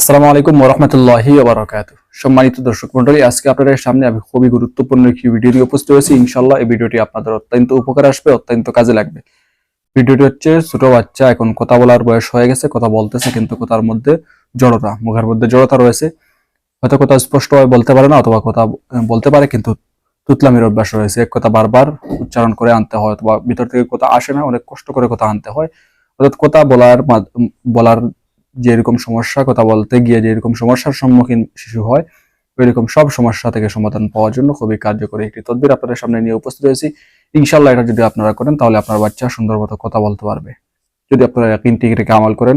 আসসালামু আলাইকুম ওরহমতুল্লাহি ওবরাকাত সম্মানিত দর্শক মন্ডলী আজকে আপনাদের সামনে আমি খুবই গুরুত্বপূর্ণ একটি ভিডিও নিয়ে উপস্থিত হয়েছি। ইনশাল্লাহ এই ভিডিওটি আপনাদের অত্যন্ত উপকার আসবে, অত্যন্ত কাজে লাগবে। ভিডিওটি হচ্ছে, ছোট বাচ্চা এখন কথা বলার বয়স হয়ে গেছে, কথা বলতেছে কিন্তু কথার মধ্যে জড়তা, মুখের মধ্যে জড়তা রয়েছে। হয়তো কথা স্পষ্টভাবে বলতে পারে না অথবা কথা বলতে পারে কিন্তু তুতলামির অভ্যাস রয়েছে। এক কথা বারবার উচ্চারণ করে আনতে হয় অথবা ভিতর থেকে কথা আসে না, অনেক কষ্ট করে কথা আনতে হয়। অর্থাৎ কথা বলার বলার যেরকম সমস্যা কথা বলতে গিয়ে যেরকম সমস্যার সম্মুখীন শিশু হয়, ওইরকম সব সমস্যা থেকে সমাধান পাওয়ার জন্য খুবই কার্যকরী একটি তদবির আপনাদের সামনে নিয়ে উপস্থিত হয়েছি। ইনশাল্লাহ এটা যদি আপনারা করেন, তাহলে আপনার বাচ্চা সুন্দর মতো কথা বলতে পারবে। যদি আপনারা তিনটি রেখে আমল করেন,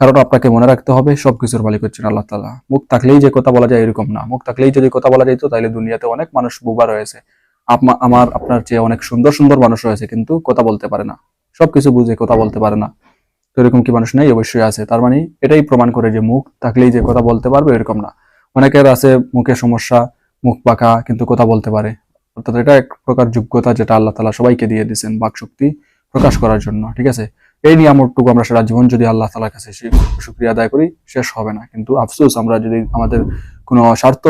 কারণ আপনাকে মনে রাখতে হবে সবকিছুর মালিক হচ্ছেন আল্লাহ তালা মুখ থাকলেই যে কথা বলা যায় এরকম না। মুখ থাকলেই যদি কথা বলা যেত, তাহলে দুনিয়াতে অনেক মানুষ বুবা রয়েছে। আমার, আপনার চেয়ে অনেক সুন্দর সুন্দর মানুষ রয়েছে, কিন্তু কথা বলতে পারে না। সবকিছু বুঝে কথা বলতে পারে না। এরকম কি মানুষ নেই? অবশ্যই আছে। তার মানে এটাই প্রমাণ করে যে মুখ থাকলেই যে কথা বলতে পারবে এরকম না। অনেকের আছে মুখে সমস্যা, মুখ পাকা কিন্তু কথা বলতে পারে। অর্থাৎ এটা এক প্রকার যোগ্যতা যেটা আল্লাহ তালা সবাইকে দিয়ে দিয়েছেন বাক শক্তি প্রকাশ করার জন্য, ঠিক আছে? এই নিয়ামটটুকু আমরা সারা জীবন যদি আল্লাহ তালার কাছে শুক্রিয়া আদায় করি, শেষ হবে না। কিন্তু আফসোস, আমরা যদি আমাদের কোনো স্বার্থ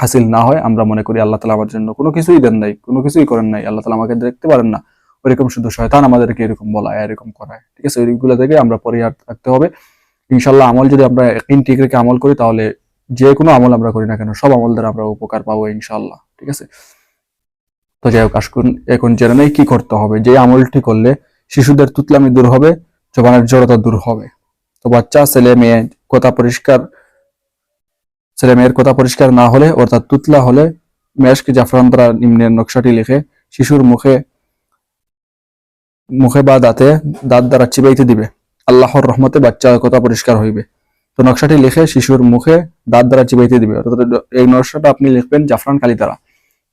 হাসিল না হয়, আমরা মনে করি আল্লাহ তালা আমার জন্য কোনো কিছুই দেন নাই, কোনো কিছুই করেন নাই। আল্লাহ তালা আমাকে দেখতে পারেন না। ওইরকম শুধু শয়তান আমাদেরকে এরকম বলায়, এরকম করায়। ঠিক আছে? ওইগুলো থেকে আমরা পরিহার থাকতে হবে। ইনশাল্লাহ আমল যদি আমরা একদিন ঠিক রেখে আমল করি, তাহলে যে কোনো আমল আমরা করি না কেন, সব আমল দ্বারা আমরা উপকার পাবো ইনশাল্লাহ ঠিক আছে? তো যাই হোক আসুন এখন জেনে নেই কি করতে হবে। যে আমলটি করলে শিশুদের তুতলামি দূর হবে, জবানের জড়তা দূর হবে। তো বাচ্চা, ছেলে, মেয়ে, কথা পরিষ্কার, ছেলে মেয়ের কথা পরিষ্কার না হলে, অর্থাৎ তুতলা হলে মেশক জাফরান দ্বারা নিম্নের নকশাটি লিখে শিশুর মুখে মুখে বা দাঁতে দাঁত দ্বারা চিবাইতে দিবে। আল্লাহর রহমতে বাচ্চার কথা পরিষ্কার হইবে। তো নকশাটি লিখে শিশুর মুখে দাঁত দ্বারা চিবাইতে দিবে। অর্থাৎ এই নকশাটা আপনি লিখবেন জাফরান কালি দ্বারা।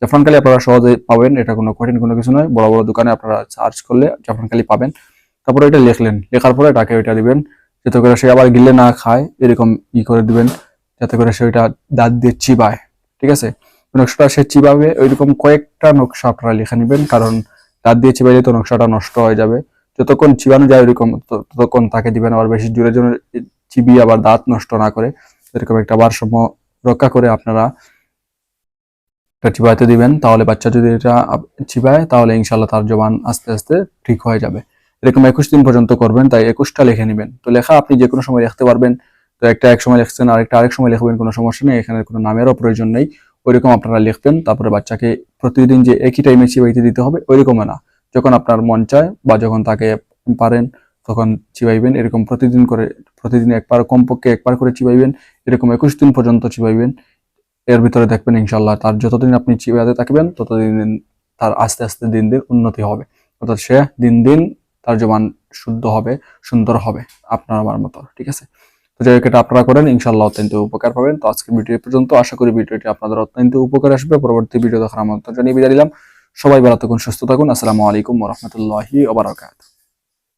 জাফরান কালি আপনারা সহজে পাবেন। এটা কোনো কঠিন কোনো কিছু নয়। বড় বড় দোকানে আপনারা সার্চ করলে জাফরান কালি পাবেন। তারপরে এটা লিখলেন। লেখার পরে তাকে ওইটা দিবেন। যাতে করে সে আবার গিলে না খায়, এরকম ই করে দিবেন। যাতে করে সে ওইটা দাঁত দিয়ে চিবায়। ঠিক আছে? নকশাটা সে চিবাবে। ওইরকম কয়েকটা নকশা আপনারা লিখে নেবেন। কারণ দাঁত দিয়ে চিবাইলে তো নকশাটা নষ্ট হয়ে যাবে। যতক্ষণ চিবানো যায় ওইরকম ততক্ষণ তাকে দিবেন আবার বেশি জোরে জোরে চিবিয়ে আবার দাঁত নষ্ট না করে, এরকম একটা ভারসাম্য রক্ষা করে আপনারা এটা চিবাইতে দিবেন। তাহলে বাচ্চা যদি এটা চিবায় তাহলে ইনশাল্লাহ তার জবান আস্তে আস্তে ঠিক হয়ে যাবে। এরকম একুশ দিন পর্যন্ত করবেন, তাই একুশটা লিখে নেবেন। তো লেখা আপনি যে কোনো সময় লিখতে পারবেন। তো একটা এক সময় লিখছেন, আরেকটা আরেক সময় লিখবেন, কোনো সমস্যা নেই। এখানে কোনো নামেরও প্রয়োজন নেই। ওইরকম আপনারা লিখবেন তারপরে বাচ্চাকে প্রতিদিন যে একই টাইমে চিবাইতে দিতে হবে, ওইরকমও না। যখন আপনার মন চায় বা যখন তাকে পারেন, তখন চিবাইবেন এরকম প্রতিদিন করে, প্রতিদিন একবার, কমপক্ষে একবার করে চিবাইবেন এরকম একুশ দিন পর্যন্ত চিবাইবেন এর ভিতরে দেখবেন ইনশাল্লাহ তার যতদিন আপনি চিবাতে থাকবেন, ততদিন তার আস্তে আস্তে দিন দিন উন্নতি হবে। অর্থাৎ সে দিন দিন তার জবান শুদ্ধ হবে, সুন্দর হবে, আপনার আমার মতো, ঠিক আছে? এটা আপনারা করেন ইনশাল্লাহ অত্যন্ত উপকার পাবেন। তো আজকে ভিডিও পর্যন্ত, আশা করি ভিডিওটি আপনাদের অত্যন্ত উপকার আসবে। পরবর্তী ভিডিও দেখার আমন্ত্রণ জানিয়ে বিদায় দিলাম সবাই ভালো থাকুন, সুস্থ থাকুন। আসসালামু আলাইকুম রহমতুল্লাহি ওবরাকাত